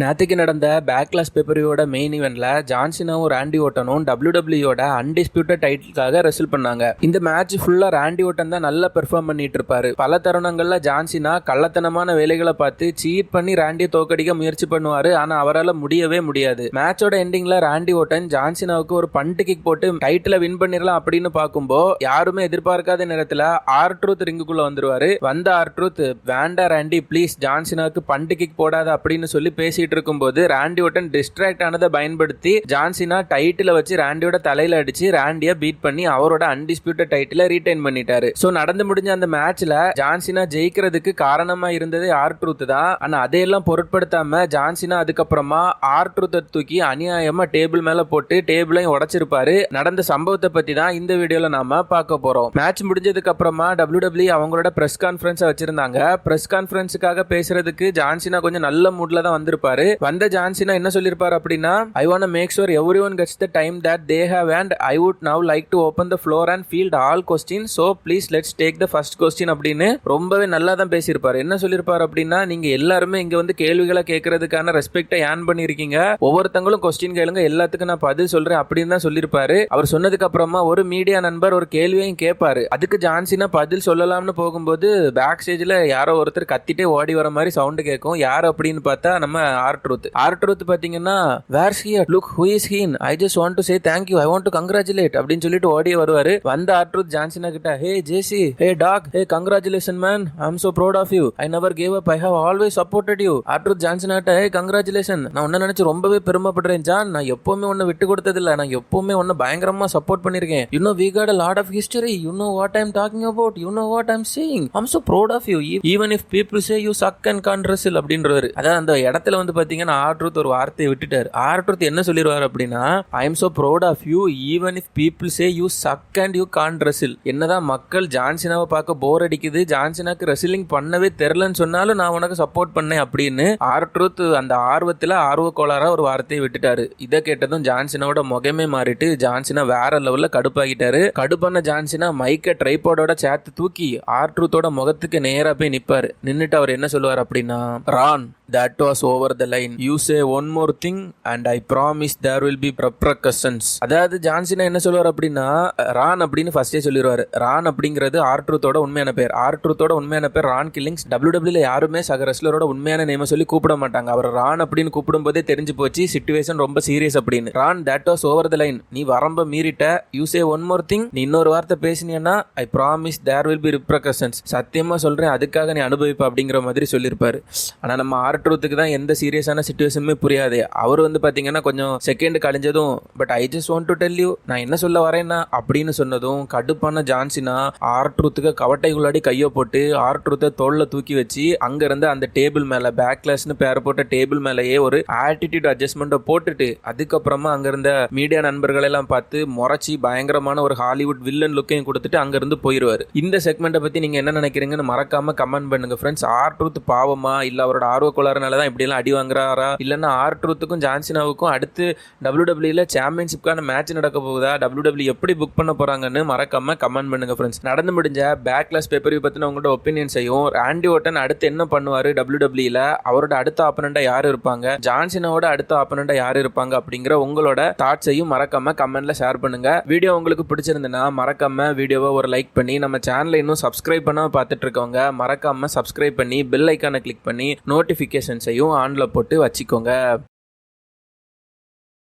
நேற்றுக்கு நடந்த பேக்லாஸ் பேப்பரியோட மெயின் இவெண்ட்ல ஜான்சினாவும் ரேண்டி ஓட்டனும் டபிள்யூடபிள்யூட அன்டிஸ்பியூட்டட் டைட்டிலுக்காக ரெசல் பண்ணாங்க. இந்த மேட்ச் ஃபுல்லா ரேண்டி ஓட்டன் தான் நல்லா பெர்ஃபார்ம் பண்ணிட்டு இருப்பாரு. பல தருணங்கள்ல ஜான்சினா கள்ளத்தனமான வேலைகளை பார்த்து சீட் பண்ணி ரேண்டியை தோக்கடிக்க முயற்சி பண்ணுவாரு. ஆனா அவரால் முடியவே முடியாது. மேட்சோட எண்டிங்ல ரேண்டி ஓட்டன் ஜான்சினாவுக்கு ஒரு பண்ட் கிக் போட்டு டைட்டில வின் பண்ணிடலாம் அப்படின்னு பார்க்கும்போ யாருமே எதிர்பார்க்காத நேரத்துல ஆர் ட்ரூத் ரிங்குக்குள்ள வந்துருவாரு. வந்த ஆர் ட்ரூத் வேண்டா ரேண்டி ப்ளீஸ் ஜான்சினாவுக்கு பண்ட் கிக் போடாத அப்படின்னு சொல்லி பேசி பேசிட்டு இருக்கும்போது ராண்டி ஓட்டன் டிஸ்ட்ராக்ட் ஆனதை பயன்படுத்தி ஜான்சினா டைட்டில் வச்சு ராண்டியோட தலையில அடிச்சு ராண்டியை பீட் பண்ணி அவரோட அன்டிஸ்பியூட்டட் டைட்டில ரீடைன் பண்ணிட்டாரு. ஸோ நடந்து முடிஞ்ச அந்த மேட்ச்ல ஜான்சினா ஜெயிக்கிறதுக்கு காரணமா இருந்தது ஆர் ட்ரூத் தான். ஆனா அதையெல்லாம் பொருட்படுத்தாம ஜான்சினா அதுக்கப்புறமா ஆர் ட்ரூத்தை தூக்கி அநியாயமா டேபிள் மேல போட்டு டேபிளையும் உடைச்சிருப்பாரு. நடந்த சம்பவத்தை பத்தி தான் இந்த வீடியோல நாம பார்க்க போறோம். மேட்ச் முடிஞ்சதுக்கு அப்புறமா டபிள்யூ அவங்களோட பிரஸ் கான்ஃபரன்ஸ் வச்சிருந்தாங்க. பிரஸ் கான்ஃபரன்ஸுக்காக பேசுறதுக்கு ஜான்சினா கொஞ்சம் நல்ல மூட்ல தான் வந்திருப்பாரு. வந்த ஜான்சினா என்ன சொல்லியிருப்பார் அப்படின்னா I want make sure everyone gets the time that they have and I would now like to open the floor and field all question so please let's take the first question அப்படின்னு ரொம்பவே நல்லா தான் பேசியிருப்பார். என்ன சொல்லியிருப்பார் அப்படின்னா நீங்க எல்லாருமே இங்க வந்து கேள்விகளை கேட்கறதுக்கான ரெஸ்பெக்டை ஏன் பண்ணிருக்கீங்க ஒவ்வொருத்தங்களும் கொஸ்டின் கேளுங்க. எல்லாத்துக்கும் நான் பதில் சொல்றேன் அப்படின்னு தான் சொல்லியிருப்பாரு. அவர் சொன்னதுக்கு அப்புறமா ஒரு மீடியா நண்பர் ஒரு கேள்வியையும் கேட்பாரு. அதுக்கு ஜான்சினா பதில் சொல்லலாம்னு போகும்போது பேக் ஸ்டேஜ்ல யாரோ ஒருத்தர் கத்திட்டே ஓடி வர மாதிரி சவுண்டு கேட்கும். யார் அப்படின்னு பார்த்தா நம்ம ஆர் ட்ரூத் ஆர் ட்ரூத் பாத்தீங்கன்னா where's here look who is ஹீன் I just want to say thank you I want to congratulate அப்படின்னு சொல்லிட்டு ஓடி வருவாரு. வந்த ஆர் ட்ரூத் ஜான்சினா கிட்ட hey JC hey doc hey congratulation man I am so proud of you I never gave up I have always supported you R Truth John Cena கிட்ட hey congratulation நான் உன்ன நினைச்சு ரொம்பவே பெருமைப்படுறேன் John நான் எப்பவுமே உன்னை விட்டு கொடுத்ததில்ல. நான் எப்பவுமே உன்னை பயங்கரமா சப்போர்ட் பண்ணிருக்கேன் you know we got a lot of history you know what I'm talking about you know what I'm saying I'm so proud of you even if people say you suck and can அப்படின்றவர். அதாவது அந்த இடத்துல வந்து பாத்தீங்கன்னா ஆர்ட்ரூத் ஒரு வார்த்தையை விட்டுட்டார். ஆர்ட்ரூத் என்ன சொல்லிடுவார் அப்படின்னா I am so proud of you even if people say you suck and you can wrestle என்னதான் மக்கள் ஜான்சினாவை பார்க்க போர் அடிக்குது ஜான்சினாக்கு ரெசிலிங் பண்ணவே தெரிலன்னு சொன்னாலும் நான் உனக்கு சப்போர்ட் பண்ணேன் அப்படின்னு ஆர்ட்ரூத் அந்த ஆர்வத்தில் ஆர்வ கோளாராக ஒரு வார்த்தையை விட்டுட்டாரு. இதை கேட்டதும் ஜான்சினாவோட முகமே மாறிட்டு ஜான்சினா வேற லெவலில் கடுப்பாகிட்டாரு. கடுப்பான ஜான்சினா மைக்க ட்ரைபாடோட சேர்த்து தூக்கி ஆர்ட்ரூத்தோட முகத்துக்கு நேராக போய் நிப்பாரு. நின்னுட்டு அவர் என்ன சொல்லுவார் அப்படின்னா Ron that was over the line you say one more thing and I promise there will be repercussions அதாவது ஜான்சினா என்ன சொல்லுவார் அப்படின்னா ரான் அப்படின்னு ஃபர்ஸ்டே சொல்லிடுவார் ரான் அப்படிங்கிறது ஆர்ட்ருத்தோட உண்மையான பேர். ஆர்ட்ருத்தோட உண்மையான பேர் ரான் கில்லிங்ஸ். டபிள்யூ டபிள்யூல யாருமே சக ரெஸ்லரோட உண்மையான நேம சொல்லி கூப்பிட மாட்டாங்க. அவர் ரான் அப்படின்னு கூப்பிடும் போதே தெரிஞ்சு போச்சு சுச்சுவேஷன் ரொம்ப சீரியஸ் அப்படின்னு. Ron that was over the line நீ வரம்ப மீறிட்ட you say one more thing நீ இன்னொரு வார்த்தை பேசினீன்னா I promise there will be repercussions சத்தியமா சொல்றேன் அதுக்காக நீ அனுபவிப்ப அப்படிங்கிற மாதிரி சொல்லியிருப்பாரு ஆனா நம்ம ஆர் ட்ரூத்துக்கு தான் எந்த சீரியஸான சுச்சுவேஷனுமே புரியாது. அவர் வந்து பார்த்தீங்கன்னா கொஞ்சம் second கழிஞ்சதும் but I just want to tell you நான் என்ன சொல்ல வரேன்னா? அப்படின்னு சொன்னதும் கடுப்பான ஜான்சினா ஆர் ட்ரூத்துக்கு கவட்டைக்குள்ளாடி கையை போட்டு ஆர் ட்ரூத்தை தோளில் தூக்கி வச்சு அங்கேருந்து அந்த டேபிள் மேல பேக்லாஸ்னு பேர் போட்ட டேபிள் மேலேயே ஒரு ஆட்டிடியூட் அட்ஜஸ்ட்மெண்ட்டை போட்டுட்டு அதுக்கப்புறமா அங்கேருந்த மீடியா நண்பர்களெல்லாம் பார்த்து முறைச்சி பயங்கரமான ஒரு ஹாலிவுட் வில்லன் லுக்கையும் கொடுத்துட்டு அங்கேருந்து போயிடுவார் இந்த செக்மெண்ட்டை பத்தி நீங்க என்ன நினைக்கிறீங்கன்னு மறக்காம கமெண்ட் பண்ணுங்க ஃப்ரெண்ட்ஸ் ஆர் ட்ரூத் பாவமா இல்லை அவரோட ஆர்வ கோளாறுனால தான் இப்படியெல்லாம் அடி வாங்குறாரா? இல்லைன்னா ஆர்ட்ரூத்துக்கும் ஜான்சினாவுக்கும் அடுத்து டபிள்யூ டபிள்யூல சாம்பியன்ஷிப்கான மேட்ச் நடக்க போகுதா? டபிள்யூ டபிள்யூ எப்படி புக் பண்ண போறாங்கன்னு மறக்காம கமெண்ட் பண்ணுங்க ஃப்ரெண்ட்ஸ் நடந்து முடிஞ்ச பேக்லாஸ் பேப்பர் பத்தின உங்களோட ஒப்பீனியன்ஸையும் ஆண்டி ஓட்டன் அடுத்து என்ன பண்ணுவாரு டபிள்யூ டபிள்யூல அவரோட அடுத்த ஆப்பனண்டா யார் இருப்பாங்க? ஜான்சினாவோட அடுத்த ஆப்பனண்டா யார் இருப்பாங்க? அப்படிங்கிற உங்களோட தாட்ஸையும் மறக்காம கமெண்ட்ல ஷேர் பண்ணுங்க. வீடியோ உங்களுக்கு பிடிச்சிருந்ததுன்னா மறக்காம வீடியோவை ஒரு லைக் பண்ணி நம்ம சேனலை இன்னும் சப்ஸ்கிரைப் பண்ணாம பார்த்துட்டு இருக்கவங்க மறக்காம சப்ஸ்கிரைப் பண்ணி பெல் ஐக்கானை கிளிக் பண்ணி நோட்டிஃபிகேஷன்ஸையும் ஆன்ல போட்டு வச்சுக்கோங்க.